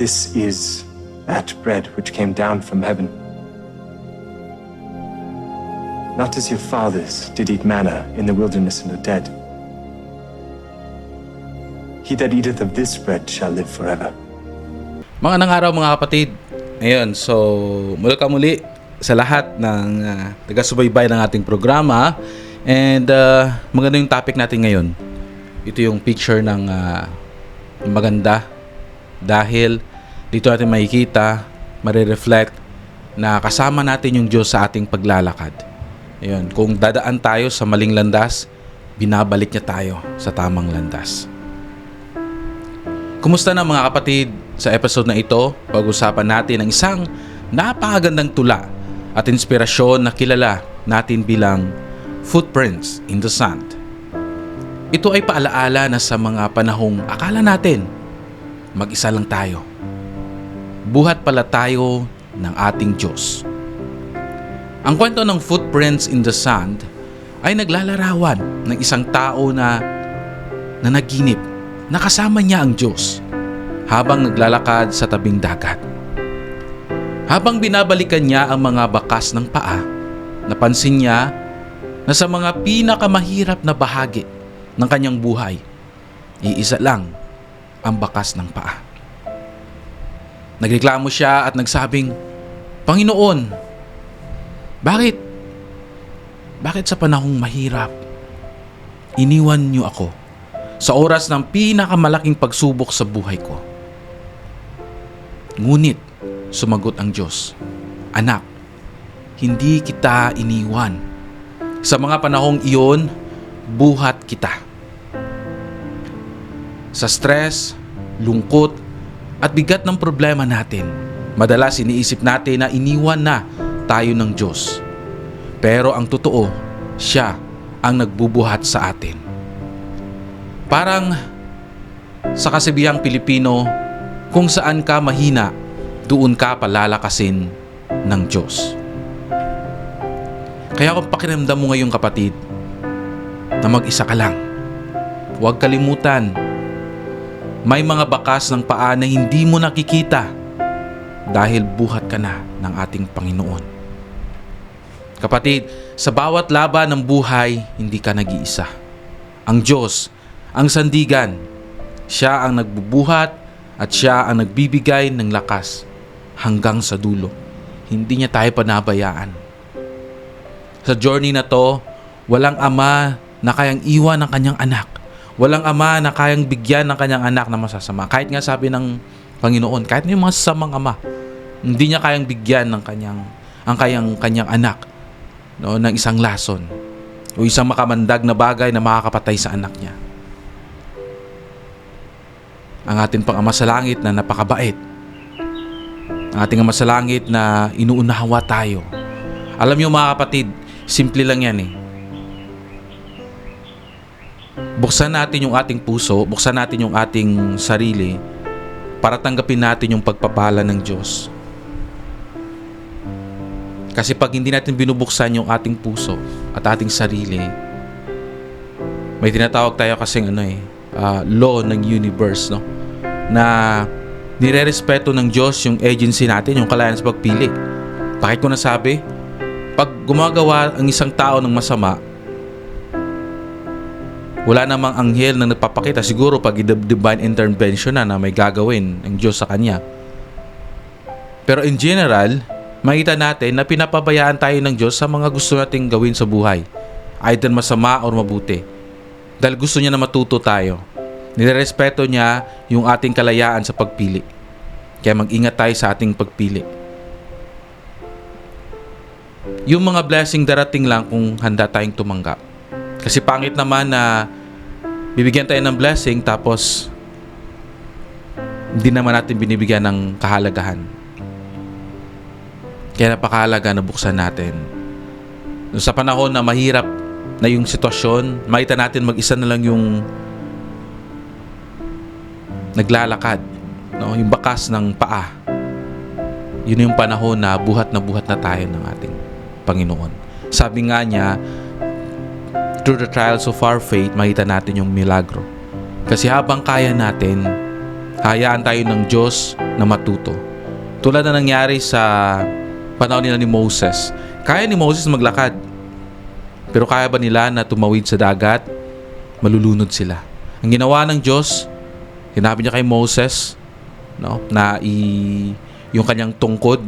This is that bread which came down from heaven. Not as your fathers did eat manna in the wilderness and are dead. He that eateth of this bread shall live forever. Mga nang araw mga kapatid. Ayun, so muli ka muli sa lahat ng uh, taga-subaybay ng ating programa. And uh, maganda yung topic natin ngayon. Ito yung picture ng uh, maganda dahil dito natin makikita, marireflect na kasama natin yung Diyos sa ating paglalakad. Ayun, kung dadaan tayo sa maling landas, binabalik niya tayo sa tamang landas. Kumusta na mga kapatid? Sa episode na ito, pag-usapan natin ang isang napakagandang tula at inspirasyon na kilala natin bilang Footprints in the Sand. Ito ay paalaala na sa mga panahong akala natin mag-isa lang tayo. Buhat pala tayo ng ating Diyos. Ang kwento ng Footprints in the Sand ay naglalarawan ng isang tao na na naginip na kasama niya ang Diyos habang naglalakad sa tabing dagat. Habang binabalikan niya ang mga bakas ng paa, napansin niya na sa mga pinakamahirap na bahagi ng kanyang buhay, iisa lang ang bakas ng paa. Nagreklamo siya at nagsabing, Panginoon, bakit? Bakit sa panahong mahirap, iniwan niyo ako sa oras ng pinakamalaking pagsubok sa buhay ko? Ngunit, sumagot ang Diyos, Anak, hindi kita iniwan. Sa mga panahong iyon, buhat kita. Sa stress, lungkot, at bigat ng problema natin, madalas iniisip natin na iniwan na tayo ng Diyos. Pero ang totoo, siya ang nagbubuhat sa atin. Parang sa kasibihang Pilipino, kung saan ka mahina, doon ka palalakasin ng Diyos. Kaya kung pakiramdam mo ngayon kapatid, na mag-isa ka lang, huwag kalimutan, may mga bakas ng paa na hindi mo nakikita dahil buhat ka na ng ating Panginoon. Kapatid, sa bawat laban ng buhay, hindi ka nag-iisa. Ang Diyos, ang sandigan, siya ang nagbubuhat at siya ang nagbibigay ng lakas hanggang sa dulo. Hindi niya tayo panabayaan. Sa journey na to, walang ama na kayang iwan ng kanyang anak. Walang ama na kayang bigyan ng kanyang anak na masasama. Kahit nga sabi ng Panginoon, kahit yung mga sasamang ama, hindi niya kayang bigyan ng kanyang ang kayang kanyang anak no, ng isang lason o isang makamandag na bagay na makakapatay sa anak niya. Ang ating pang ama sa langit na napakabait. Ang ating ama sa langit na inuunawa tayo. Alam niyo mga kapatid, simple lang yan eh. Buksan natin yung ating puso, buksan natin yung ating sarili para tanggapin natin yung pagpapala ng Diyos. Kasi pag hindi natin binubuksan yung ating puso at ating sarili, may tinatawag tayo kasing ano eh, uh, law ng universe, no? Na nire-respeto ng Diyos yung agency natin, yung kalayan sa pagpili. Bakit ko nasabi? Pag gumagawa ang isang tao ng masama, wala namang anghel na nagpapakita. Siguro pag divine intervention na na may gagawin ng Diyos sa kanya. Pero in general, makita natin na pinapabayaan tayo ng Diyos sa mga gusto nating gawin sa buhay. Either masama or mabuti. Dahil gusto niya na matuto tayo. Nirerespeto niya yung ating kalayaan sa pagpili. Kaya mag-ingat tayo sa ating pagpili. Yung mga blessing darating lang kung handa tayong tumanggap. Kasi pangit naman na bibigyan tayo ng blessing tapos hindi naman natin binibigyan ng kahalagahan. Kaya napakahalaga na buksan natin. Sa panahon na mahirap na yung sitwasyon, makita natin mag-isa na lang yung naglalakad, no? yung bakas ng paa. Yun yung panahon na buhat na buhat na tayo ng ating Panginoon. Sabi nga niya, through the trials of our faith, makita natin yung milagro. Kasi habang kaya natin, Hayaan tayo ng Diyos na matuto. Tulad na nangyari sa panahon nila ni Moses. Kaya ni Moses maglakad. Pero kaya ba nila na tumawid sa dagat? Malulunod sila. Ang ginawa ng Diyos, sinabi niya kay Moses, no, na i, yung kanyang tungkod,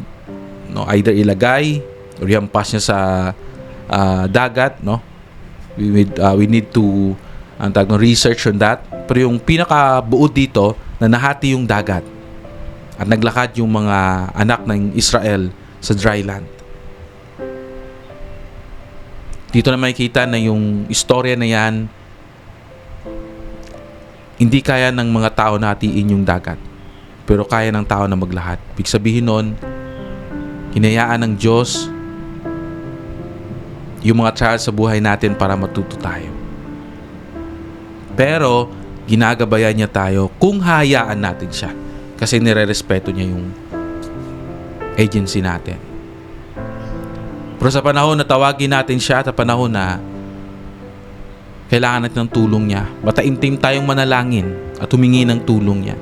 no, either ilagay or ihampas niya sa ah, dagat, no. We need, ah, we need to ang tawag ng research on that. Pero yung pinakabuod dito, na nahati yung dagat at naglakad yung mga anak ng Israel sa dry land. Dito na makikita na yung istorya na yan, hindi kaya ng mga tao na hatiin yung dagat. Pero kaya ng tao na maglahad. Ibig sabihin nun, hinayaan ng Diyos yung mga trials sa buhay natin para matuto tayo. Pero, ginagabayan niya tayo kung hayaan natin siya. Kasi nire-respeto niya yung agency natin. Pero sa panahon na tawagin natin siya, sa panahon na kailangan natin ng tulong niya, mataimtim tayong manalangin at humingi ng tulong niya.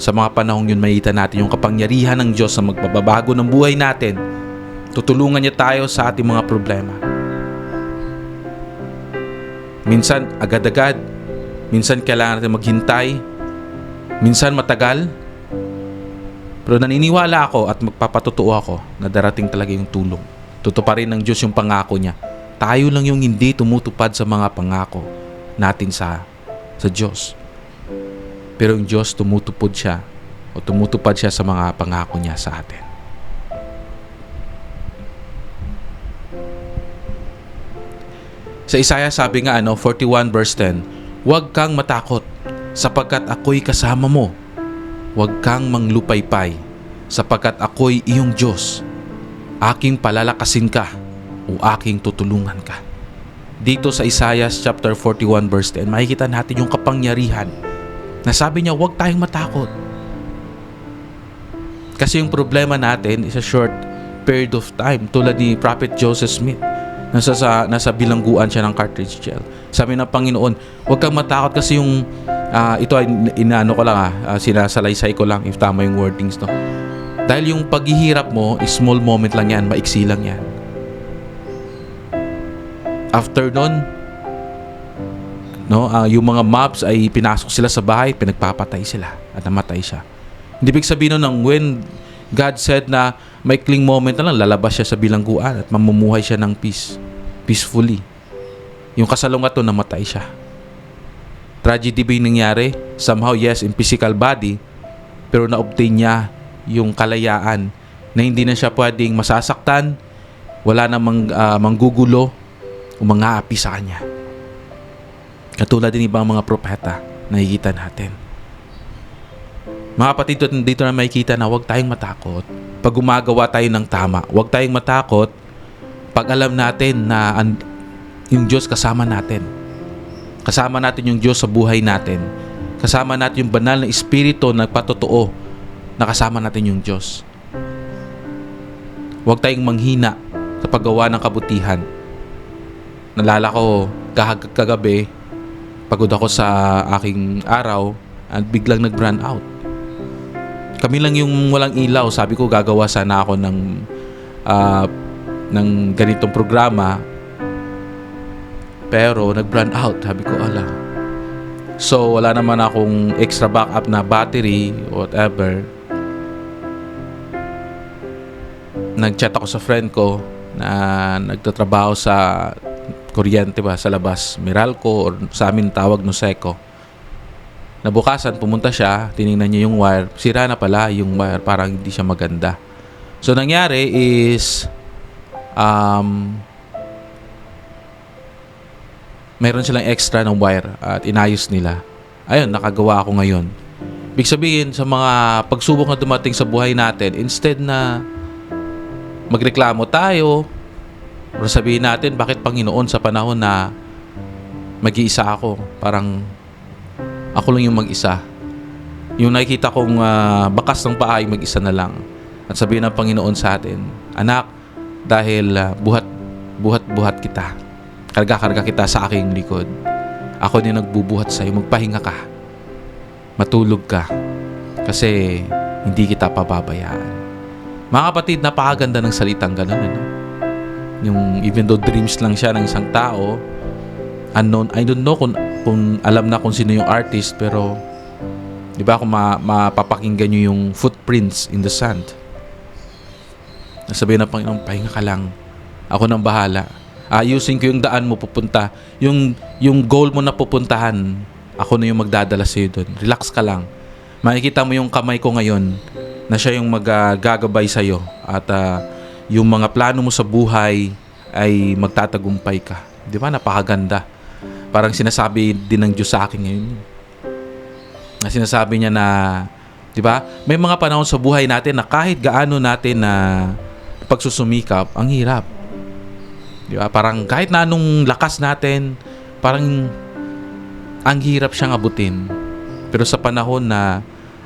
Sa mga panahong yun, makita natin yung kapangyarihan ng Diyos sa magbabago ng buhay natin. Tutulungan niya tayo sa ating mga problema. Minsan, agad-agad. Minsan, kailangan natin maghintay. Minsan, matagal. Pero naniniwala ako at magpapatotoo ako na darating talaga yung tulong. Tutuparin ng Diyos yung pangako niya. Tayo lang yung hindi tumutupad sa mga pangako natin sa sa Diyos. Pero yung Diyos tumutupod siya o tumutupad siya sa mga pangako niya sa atin. Sa Isaiah sabi nga ano, 41 verse 10, Huwag kang matakot sapagkat ako'y kasama mo. Huwag kang manglupaypay sapagkat ako'y iyong Diyos. Aking palalakasin ka o aking tutulungan ka. Dito sa Isaiah chapter 41 verse 10, makikita natin yung kapangyarihan na sabi niya huwag tayong matakot. Kasi yung problema natin is a short period of time tulad ni Prophet Joseph Smith nasa sa nasa bilangguan siya ng cartridge gel. Sabi ng Panginoon, huwag kang matakot kasi yung ah, ito ay inaano ko lang ah, ah, sinasalaysay ko lang if tama yung wordings no. Dahil yung paghihirap mo, small moment lang yan, maiksi lang yan. After nun, no, ah, yung mga mobs ay pinasok sila sa bahay, pinagpapatay sila at namatay siya. Hindi big sabihin nun ng when God said na may kling moment na lang, lalabas siya sa bilangguan at mamumuhay siya ng peace, peacefully. Yung kasalungat to, namatay siya. Tragedy ba yung nangyari? Somehow, yes, in physical body, pero na-obtain niya yung kalayaan na hindi na siya pwedeng masasaktan, wala namang ah, manggugulo o mga api sa kanya. Katulad din ibang mga propeta na nakikita natin. Mga kapatid, dito- na makikita na huwag tayong matakot. Pag gumagawa tayo ng tama, huwag tayong matakot pag alam natin na an- yung Diyos kasama natin. Kasama natin yung Diyos sa buhay natin. Kasama natin yung banal na Espiritu na nagpatotoo na kasama natin yung Diyos. Huwag tayong manghina sa paggawa ng kabutihan. Nalala ko kagabi, pagod ako sa aking araw at biglang nag-run out. Kami lang yung walang ilaw. Sabi ko gagawa sana ako ng ah, ng ganitong programa. Pero nag-run out. Sabi ko, ala. So wala naman akong extra backup na battery whatever. Nag-chat ako sa friend ko na nagtatrabaho sa kuryente ba sa labas, Meralco or sa amin tawag no Seco. Nabukasan, pumunta siya, tiningnan niya yung wire. Sira na pala yung wire, parang hindi siya maganda. So, nangyari is, um, meron silang extra ng wire at inayos nila. Ayun, nakagawa ako ngayon. Big sabihin, sa mga pagsubok na dumating sa buhay natin, instead na magreklamo tayo, o sabihin natin, bakit Panginoon sa panahon na mag-iisa ako, parang ako lang yung mag-isa. Yung nakikita kong ah, bakas ng paa ay mag-isa na lang. At sabihin ng Panginoon sa atin, Anak, dahil ah, buhat, buhat-buhat kita. Karga-karga kita sa aking likod. Ako din nagbubuhat sa iyo. Magpahinga ka. Matulog ka. Kasi hindi kita pababayaan. Mga kapatid, napakaganda ng salitang ganun. Ano? Yung even though dreams lang siya ng isang tao, unknown, I don't know kung, kung alam na kung sino yung artist, pero di ba kung ma, mapapakinggan nyo yung footprints in the sand. Nasabihin ng Panginoon, pahinga ka lang. Ako nang bahala. Ayusin ko yung daan mo pupunta. Yung, yung goal mo na pupuntahan, ako na yung magdadala sa'yo doon. Relax ka lang. Makikita mo yung kamay ko ngayon na siya yung magagabay sa'yo. At ah, yung mga plano mo sa buhay ay magtatagumpay ka. Di ba? Napakaganda. Parang sinasabi din ng Diyos sa akin ngayon. Na sinasabi niya na, di ba? May mga panahon sa buhay natin na kahit gaano natin na pagsusumikap, ang hirap. Di ba? Parang kahit na anong lakas natin, parang ang hirap siyang abutin. Pero sa panahon na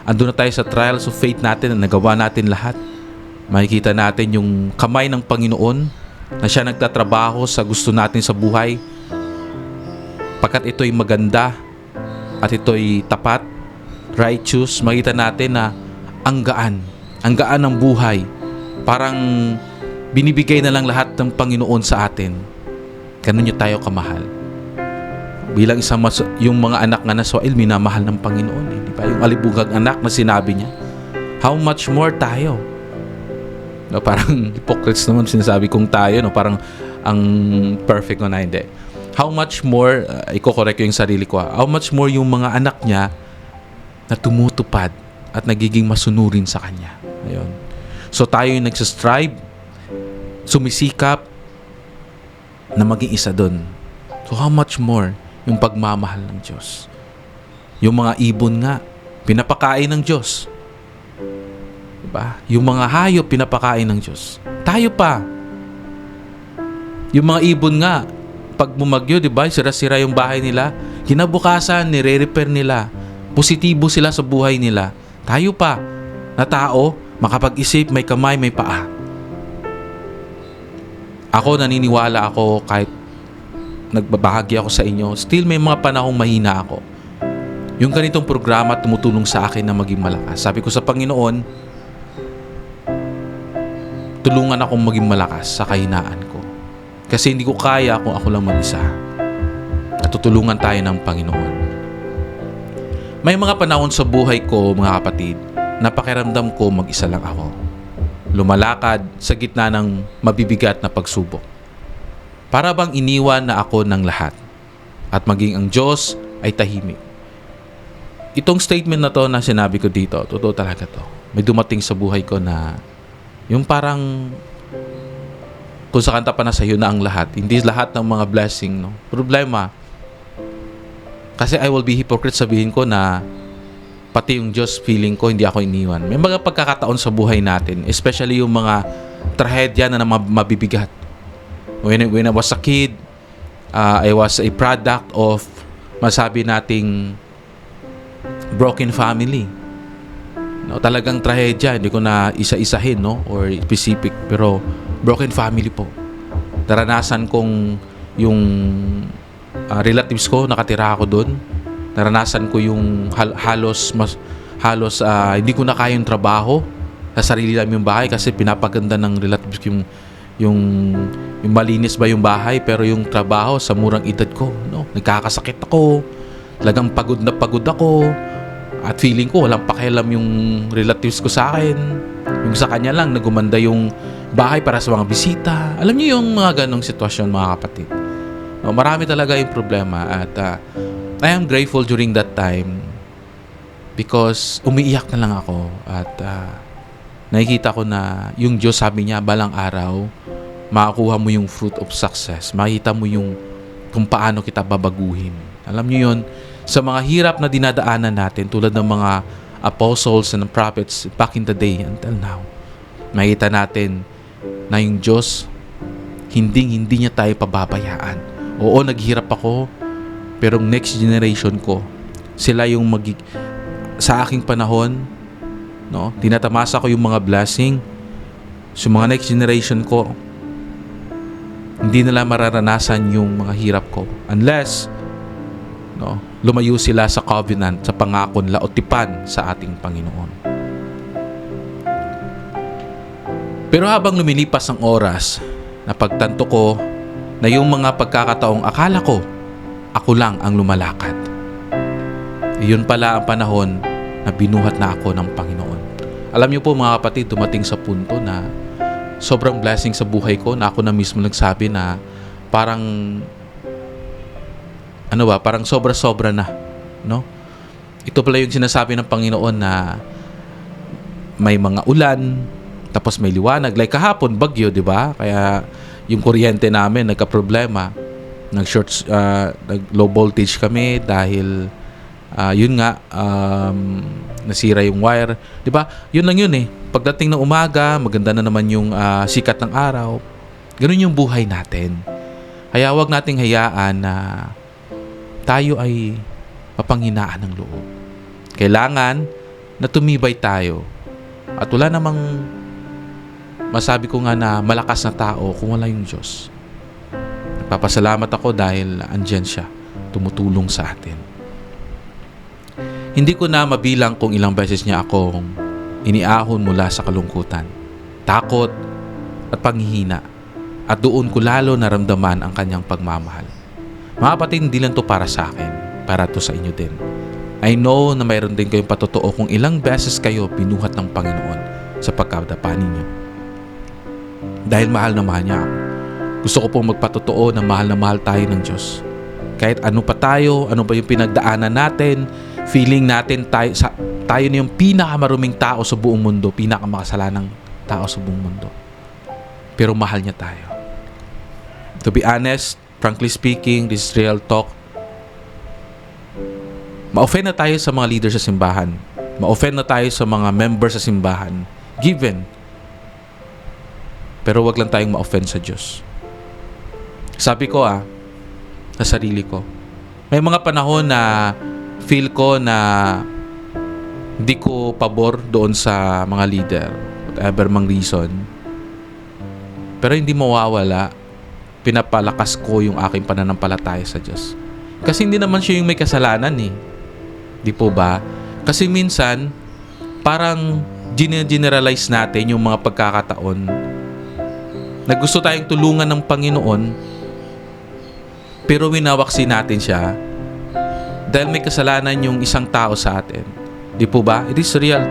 andun na tayo sa trials of faith natin na nagawa natin lahat, makikita natin yung kamay ng Panginoon na siya nagtatrabaho sa gusto natin sa buhay. Pagkat ito'y maganda at ito'y tapat, righteous, makita natin na ang gaan, ang gaan ng buhay. Parang binibigay na lang lahat ng Panginoon sa atin. Ganun niyo tayo kamahal. Bilang isang mas, yung mga anak nga na Soel, minamahal ng Panginoon. Eh, di ba? Yung alibugag anak na sinabi niya. How much more tayo? No, parang hypocrites naman sinasabi kong tayo. No? Parang ang perfect na hindi. How much more, uh, iko-correct ko yung sarili ko. How much more yung mga anak niya na tumutupad at nagiging masunurin sa kanya. Ayun. So tayo yung nagsistrive, sumisikap na maging isa doon. So how much more yung pagmamahal ng Diyos? Yung mga ibon nga, pinapakain ng Diyos. Diba? Yung mga hayop, pinapakain ng Diyos. Tayo pa. Yung mga ibon nga, pag bumagyo, di ba, sira-sira yung bahay nila, kinabukasan, nire-repair nila. Positibo sila sa buhay nila. Tayo pa, na tao, makapag-isip, may kamay, may paa. Ako naniniwala ako kahit nagbabahagi ako sa inyo, still may mga panahong mahina ako. Yung ganitong programa tumutulong sa akin na maging malakas. Sabi ko sa Panginoon, tulungan akong maging malakas sa kahinaan ko. Kasi hindi ko kaya kung ako lang mag-isa. At tayo ng Panginoon. May mga panahon sa buhay ko, mga kapatid, na pakiramdam ko mag-isa lang ako. Lumalakad sa gitna ng mabibigat na pagsubok. Para bang iniwan na ako ng lahat at maging ang Diyos ay tahimik. Itong statement na to na sinabi ko dito, totoo talaga to. May dumating sa buhay ko na yung parang kung sa kanta pa na sa'yo na ang lahat. Hindi lahat ng mga blessing, no? Problema, kasi I will be hypocrite sabihin ko na pati yung Diyos feeling ko hindi ako iniwan. May mga pagkakataon sa buhay natin, especially yung mga trahedya na, na mab- mabibigat. When, when I was a kid, uh, I was a product of masabi nating broken family. No, talagang trahedya, hindi ko na isa-isahin no or specific pero broken family po. Naranasan kong yung ah, relatives ko nakatira ako doon. Naranasan ko yung hal- halos mas halos ah, hindi ko na kaya yung trabaho sa sarili namin yung bahay kasi pinapaganda ng relatives ko yung yung yung malinis ba yung bahay pero yung trabaho sa murang edad ko no nagkakasakit ako talagang pagod na pagod ako at feeling ko walang pakialam yung relatives ko sa akin. Yung sa kanya lang, nagumanda yung bahay para sa mga bisita. Alam niyo yung mga ganong sitwasyon mga kapatid. No, marami talaga yung problema at ah, I am grateful during that time because umiiyak na lang ako at ah, nakikita ko na yung Diyos sabi niya balang araw makakuha mo yung fruit of success. Makita mo yung kung paano kita babaguhin. Alam niyo yun, sa mga hirap na dinadaanan natin tulad ng mga apostles and prophets back in the day until now, makita natin na yung Diyos hindi hindi niya tayo pababayaan. Oo, naghirap ako, pero next generation ko, sila yung mag sa aking panahon, no, tinatamasa ko yung mga blessing. Sa mga next generation ko, hindi nila mararanasan yung mga hirap ko. Unless, no? Lumayo sila sa covenant, sa pangako nila o tipan sa ating Panginoon. Pero habang lumilipas ang oras, napagtanto ko na yung mga pagkakataong akala ko ako lang ang lumalakad. Iyon pala ang panahon na binuhat na ako ng Panginoon. Alam niyo po mga kapatid, dumating sa punto na sobrang blessing sa buhay ko na ako na mismo nagsabi na parang ano ba, parang sobra-sobra na, no? Ito pala yung sinasabi ng Panginoon na may mga ulan, tapos may liwanag. Like kahapon, bagyo, di ba? Kaya yung kuryente namin nagka-problema. Nag-short, uh, nag-low voltage kami dahil ah, yun nga, um, nasira yung wire. Di ba? Yun lang yun eh. Pagdating ng umaga, maganda na naman yung ah, sikat ng araw. Ganun yung buhay natin. Kaya wag nating hayaan na tayo ay mapanghinaan ng loob. Kailangan na tumibay tayo. At wala namang masabi ko nga na malakas na tao kung wala yung Diyos. Nagpapasalamat ako dahil andyan siya, tumutulong sa atin. Hindi ko na mabilang kung ilang beses niya akong iniahon mula sa kalungkutan, takot at panghihina. At doon ko lalo naramdaman ang kanyang pagmamahal. Mga kapatid, hindi lang to para sa akin, para to sa inyo din. I know na mayroon din kayong patotoo kung ilang beses kayo binuhat ng Panginoon sa pagkadapa ninyo. Dahil mahal na mahal niya ako. Gusto ko pong magpatotoo na mahal na mahal tayo ng Diyos. Kahit ano pa tayo, ano pa yung pinagdaanan natin, feeling natin tayo, sa, tayo na yung pinakamaruming tao sa buong mundo, pinakamakasalanang tao sa buong mundo. Pero mahal niya tayo. To be honest, frankly speaking, this is real talk. Ma-offend na tayo sa mga leader sa simbahan. Ma-offend na tayo sa mga members sa simbahan. Given. Pero wag lang tayong ma-offend sa Diyos. Sabi ko ah, sa sarili ko, may mga panahon na feel ko na hindi ko pabor doon sa mga leader. Whatever mang reason. Pero hindi mawawala, pinapalakas ko yung aking pananampalataya sa Diyos. Kasi hindi naman siya yung may kasalanan eh. Di po ba? Kasi minsan, parang generalize natin yung mga pagkakataon na gusto tayong tulungan ng Panginoon pero winawaksin natin siya dahil may kasalanan yung isang tao sa atin. Di po ba? It is real.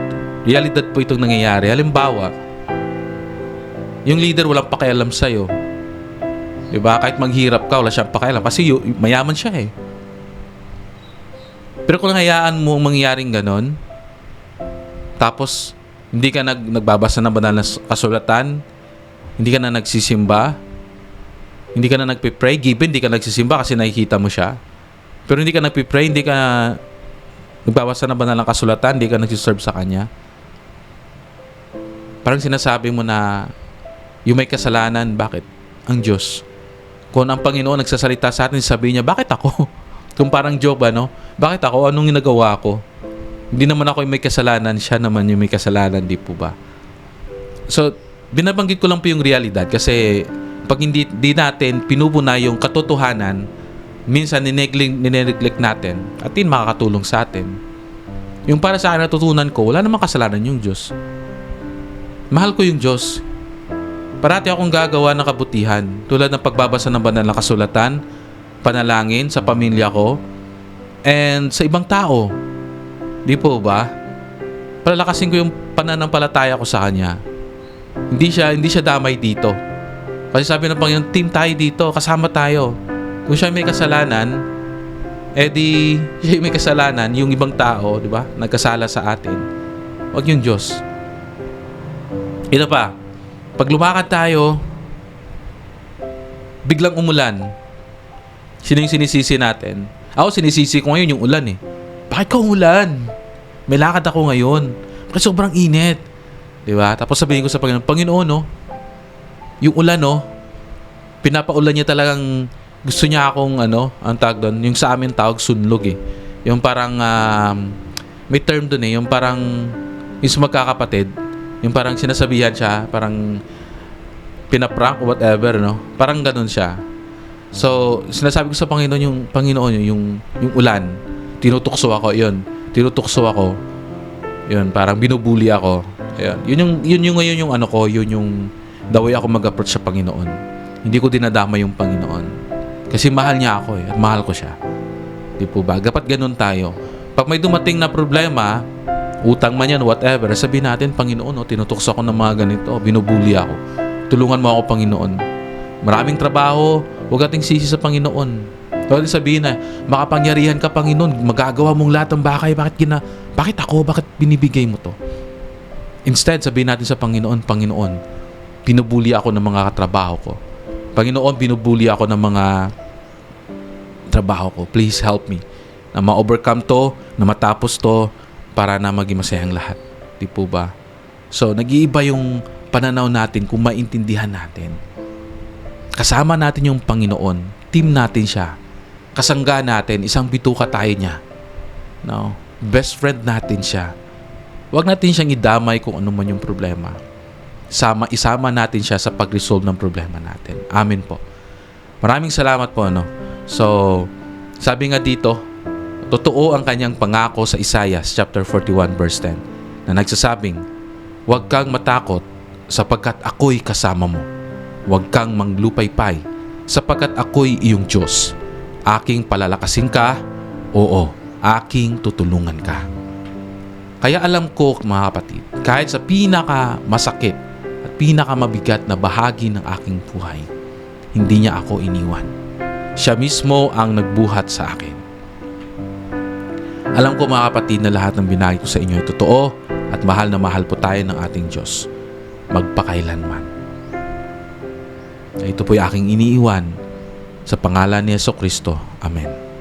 Realidad po itong nangyayari. Halimbawa, yung leader walang pakialam sa'yo. Di ba? Kahit maghirap ka, wala siyang pakialam. Kasi mayaman siya eh. Pero kung hayaan mo ang mangyaring ganon, tapos hindi ka nag, nagbabasa ng banal na kasulatan, hindi ka na nagsisimba, hindi ka na nagpe-pray, given hindi ka nagsisimba kasi nakikita mo siya. Pero hindi ka nagpe-pray, hindi ka nagbabasa ng banal na kasulatan, hindi ka nagsiserve sa Kanya. Parang sinasabi mo na yung may kasalanan, bakit? Ang Diyos. Kung ang Panginoon nagsasalita sa atin, sabi niya, bakit ako? Kung parang Job, ano? Bakit ako? Anong ginagawa ko? Hindi naman ako yung may kasalanan, siya naman yung may kasalanan, di po ba? So, binabanggit ko lang po yung realidad kasi pag hindi di natin pinupuna yung katotohanan, minsan nineglect, nineglect natin at yun makakatulong sa atin. Yung para sa akin natutunan ko, wala namang kasalanan yung Diyos. Mahal ko yung Diyos. Parati akong gagawa ng kabutihan tulad ng pagbabasa ng banal na kasulatan, panalangin sa pamilya ko, and sa ibang tao. Di po ba? Palalakasin ko yung pananampalataya ko sa Kanya. Hindi siya, hindi siya damay dito. Kasi sabi ng Panginoon, team tayo dito, kasama tayo. Kung siya may kasalanan, eh di, siya may kasalanan, yung ibang tao, di ba, nagkasala sa atin. Huwag yung Diyos. Ito pa, pag lumakad tayo, biglang umulan, sino yung sinisisi natin? Ako, sinisisi ko ngayon yung ulan eh. Bakit ka umulan? May lakad ako ngayon. Kasi sobrang init. Di ba? Tapos sabihin ko sa Panginoon, Panginoon, no, yung ulan, no, pinapaulan niya talagang gusto niya akong, ano, ang tawag doon, yung sa amin tawag sunlog eh. Yung parang, um, may term doon eh, yung parang, yung magkakapatid, yung parang sinasabihan siya, parang pinaprank o whatever, no? Parang ganun siya. So, sinasabi ko sa Panginoon yung Panginoon yung yung, ulan, tinutukso ako 'yon. Tinutukso ako. 'Yun, parang binubuli ako. Ayun. Yun yung yun yung ngayon yung ano ko, yun yung the way ako mag-approach sa Panginoon. Hindi ko dinadama yung Panginoon. Kasi mahal niya ako eh, at mahal ko siya. Di po ba? Dapat ganun tayo. Pag may dumating na problema, utang man yan, whatever, sabihin natin, Panginoon, oh, tinutukso ako ng mga ganito, binubuli ako. Tulungan mo ako, Panginoon. Maraming trabaho, huwag ating sisi sa Panginoon. Huwag sabihin na, makapangyarihan ka, Panginoon, magagawa mong lahat ng bakay, bakit gina, bakit ako, bakit binibigay mo to? Instead, sabihin natin sa Panginoon, Panginoon, pinubuli ako ng mga katrabaho ko. Panginoon, binubuli ako ng mga trabaho ko. Please help me na ma-overcome to, na matapos to para na maging masayang lahat. Di po ba? So, nag-iiba yung pananaw natin kung maintindihan natin. Kasama natin yung Panginoon. Team natin siya. Kasangga natin. Isang bituka tayo niya. No? Best friend natin siya. Huwag natin siyang idamay kung ano man yung problema. Sama, isama natin siya sa pag-resolve ng problema natin. Amen po. Maraming salamat po. Ano? So, sabi nga dito, totoo ang kanyang pangako sa Isaiah chapter 41 verse 10 na nagsasabing, Huwag kang matakot sapagkat ako'y kasama mo. Huwag kang manglupaypay sapagkat ako'y iyong Diyos. Aking palalakasin ka, oo, aking tutulungan ka. Kaya alam ko mga kapatid, kahit sa pinaka masakit at pinaka mabigat na bahagi ng aking buhay, hindi niya ako iniwan. Siya mismo ang nagbuhat sa akin. Alam ko mga kapatid na lahat ng binagi ko sa inyo ay totoo at mahal na mahal po tayo ng ating Diyos magpakailanman. Ito po'y aking iniiwan sa pangalan ni Yeso Kristo. Amen.